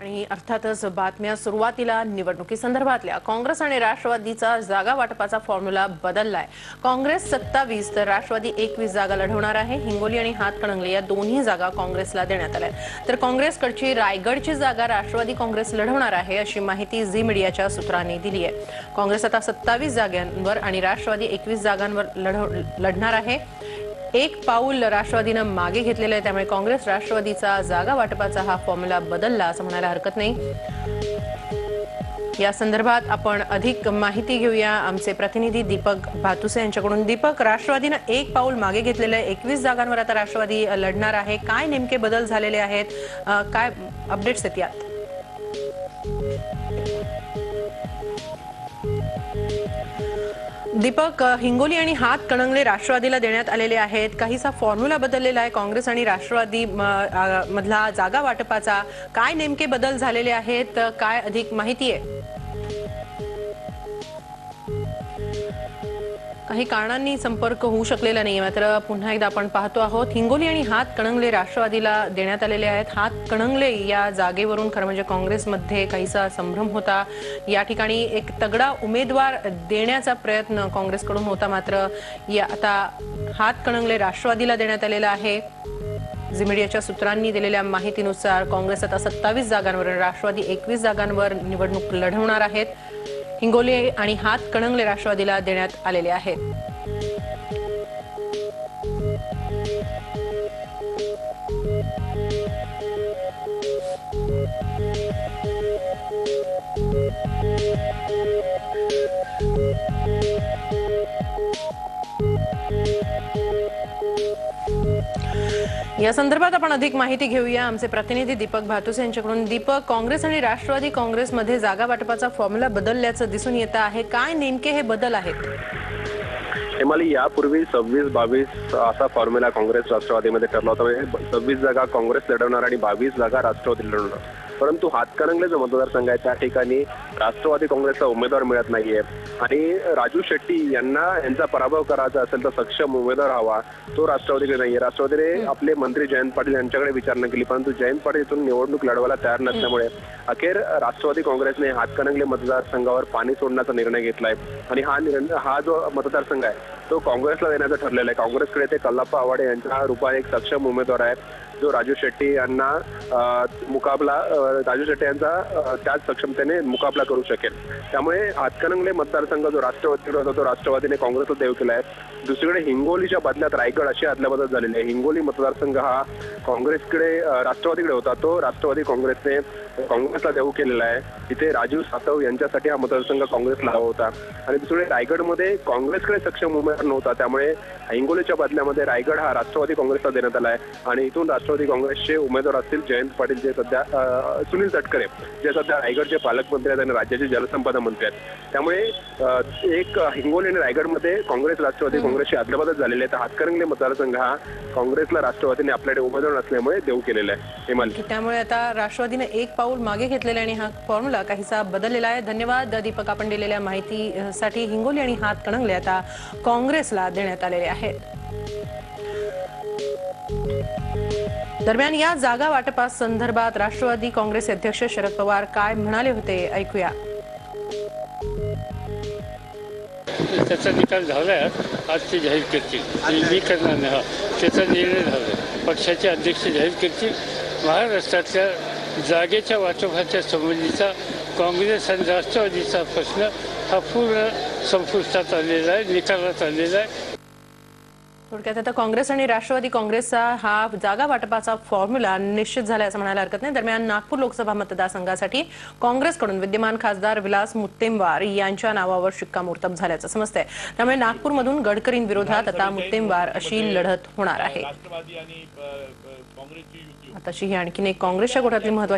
आणि अर्थातच बातम्या सुरुवातीला निवडणुकीसंदर्भातल्या काँग्रेस आणि राष्ट्रवादीचा जागा वाटपाचा फॉर्म्युला बदललाय. काँग्रेस सत्तावीस तर राष्ट्रवादी एकवीस जागा लढवणार आहे. हिंगोली आणि हातकणंगले या दोन्ही जागा काँग्रेसला देण्यात आल्या आहेत. तर काँग्रेसकडची रायगडची जागा राष्ट्रवादी काँग्रेस लढवणार आहे अशी माहिती झी मीडियाच्या सूत्रांनी दिली आहे. काँग्रेस आता सत्तावीस जागांवर आणि राष्ट्रवादी एकवीस जागांवर लढव लढणार आहे. एक पाऊल राष्ट्रवादीनं मागे घेतलेलं आहे. त्यामुळे काँग्रेस राष्ट्रवादीचा जागा वाटपाचा हा फॉर्म्युला बदलला असं म्हणायला हरकत नाही. या संदर्भात आपण अधिक माहिती घेऊया. आमचे प्रतिनिधी दीपक भातुसे यांच्याकडून. दीपक राष्ट्रवादीनं एक पाऊल मागे घेतलेलं आहे. एकवीस जागांवर आता राष्ट्रवादी लढणार आहे. काय नेमके बदल झालेले आहेत? काय अपडेट्स आहेत यात? दीपक हिंगोली आणि हात कणंगले राष्ट्रवादीला देण्यात आलेले आहेत. काहीसा फॉर्म्युला बदललेला आहे. काँग्रेस आणि राष्ट्रवादी मधला जागा वाटपाचा काय नेमके बदल झालेले आहेत? काय अधिक माहिती आहे काही कारणांनी संपर्क होऊ शकलेला नाही मात्र पुन्हा एकदा आपण पाहतो आहोत हिंगोली आणि हात कणंगले राष्ट्रवादीला देण्यात आलेले आहेत. हात कणंगले या जागेवरून खरं म्हणजे काँग्रेसमध्ये काहीसा संभ्रम होता. या ठिकाणी एक तगडा उमेदवार देण्याचा प्रयत्न काँग्रेसकडून होता. मात्र या आता हात कणंगले राष्ट्रवादीला देण्यात आलेला आहे. झी मीडियाच्या सूत्रांनी दिलेल्या माहितीनुसार काँग्रेस आता सत्तावीस जागांवर राष्ट्रवादी एकवीस जागांवर निवडणूक लढवणार आहेत. हिंगोली आणि हात कणंगले राष्ट्रवादीला देण्यात आलेले आहेत. या संदर्भात आपण अधिक माहिती घेऊया. आमचे प्रतिनिधी दीपक भातुसे यांच्याकडून. दीपक काँग्रेस आणि राष्ट्रवादी काँग्रेसमध्ये जागा वाटपाचा फॉर्म्युला बदलल्याचं दिसून येत आहे. काय नेमके हे बदल आहेत? हेमाली यापूर्वी सव्वीस बावीस असा फॉर्म्युला काँग्रेस राष्ट्रवादीमध्ये ठरला होता. म्हणजे सव्वीस जागा काँग्रेस लढवणार आणि बावीस जागा राष्ट्रवादी लढवणार. परंतु हातकणंगले जो मतदारसंघ आहे त्या ठिकाणी राष्ट्रवादी काँग्रेसचा उमेदवार मिळत नाहीये. आणि राजू शेट्टी यांना यांचा पराभव करायचा असेल तर सक्षम उमेदवार हवा. तो राष्ट्रवादीकडे नाहीये. राष्ट्रवादीने आपले मंत्री जयंत पाटील यांच्याकडे विचारणा केली परंतु जयंत पाटील इथून निवडणूक लढवायला तयार नसल्यामुळे अखेर राष्ट्रवादी काँग्रेसने हातकणंगले मतदारसंघावर पाणी सोडण्याचा निर्णय घेतलाय. आणि हा निर्णय हा जो मतदारसंघ आहे तो काँग्रेसला देण्याचं ठरलेला आहे. काँग्रेसकडे ते कल्लाप्पा आवाडे यांच्या रूपाने एक सक्षम उमेदवार आहे जो राजू शेट्टी यांना मुकाबला राजू शेट्टी यांचा त्याच सक्षमतेने मुकाबला करू शकेल. त्यामुळे हातकणंगले मतदारसंघ जो राष्ट्रवादीकडे होता तो राष्ट्रवादीने काँग्रेसला देव केला आहे दुसरीकडे हिंगोलीच्या बदल्यात रायगड अशी अदलाबदल झालेली आहे. हिंगोली मतदारसंघ हा काँग्रेसकडे राष्ट्रवादीकडे होता तो राष्ट्रवादी काँग्रेसने काँग्रेसला देऊ केलेला आहे. तिथे राजीव सातव यांच्यासाठी हा मतदारसंघ काँग्रेसला हवा होता. आणि दुसरीकडे रायगडमध्ये काँग्रेसकडे सक्षम उमेदवार नव्हता. त्यामुळे हिंगोलीच्या बदल्यामध्ये रायगड हा राष्ट्रवादी काँग्रेसला देण्यात आला आहे. आणि इथून राष्ट्रवादी काँग्रेसचे उमेदवार असतील जयंत पाटील जे सध्या सुनील तटकरे जे सध्या रायगडचे पालकमंत्री आहेत आणि राज्याचे जलसंपदा मंत्री आहेत. त्यामुळे एक हिंगोली आणि रायगडमध्ये काँग्रेस राष्ट्रवादी काँग्रेसची अदलाबदल झालेली आहे तर हातकरंगले मतदारसंघ हा काँग्रेसला राष्ट्रवादीने आपल्याकडे उमेदवार नसल्यामुळे देऊ केलेला आहे. की त्यामुळे आता राष्ट्रवादीने एक पाऊल मागे घेतलेलं आणि हा फॉर्म्युला काहीसा बदललेला आहे. धन्यवाद दीपक आपण दिलेल्या माहितीसाठी हिंगोली आणि हात कणंगले आता काँग्रेसला देण्यात आलेले आहेत. दरम्यान या जागा वाटपा संदर्भात राष्ट्रवादी काँग्रेस अध्यक्ष शरद पवार काय म्हणाले होते ऐकूया. त्याचा निकाल झाला आज ते जाहीर करतील. मी करणार नाही त्याचा निर्णय झाला पक्षाचे अध्यक्ष जाहीर करतील. महाराष्ट्रातल्या जागेच्या वाटपाच्या संबंधीचा काँग्रेस आणि राष्ट्रवादीचा प्रश्न हा पूर्ण संपुष्टात आलेला आहे निकालात आलेला आहे. थोडक्यात आता काँग्रेस आणि राष्ट्रवादी काँग्रेसचा हा जागा वाटपाचा फॉर्म्युला निश्चित झाला असं म्हणायला हरकत नाही. दरम्यान नागपूर लोकसभा मतदारसंघासाठी काँग्रेसकडून विद्यमान खासदार विलास मुत्तेमवार यांच्या नावावर शिक्कामोर्तब झाल्याचं समजतंय. त्यामुळे नागपूरमधून गडकरींविरोधात आता मुत्तेमवार अशी लढत होणार आहे. आताची ही आणखीन एक काँग्रेसच्या गोटातली महत्वाची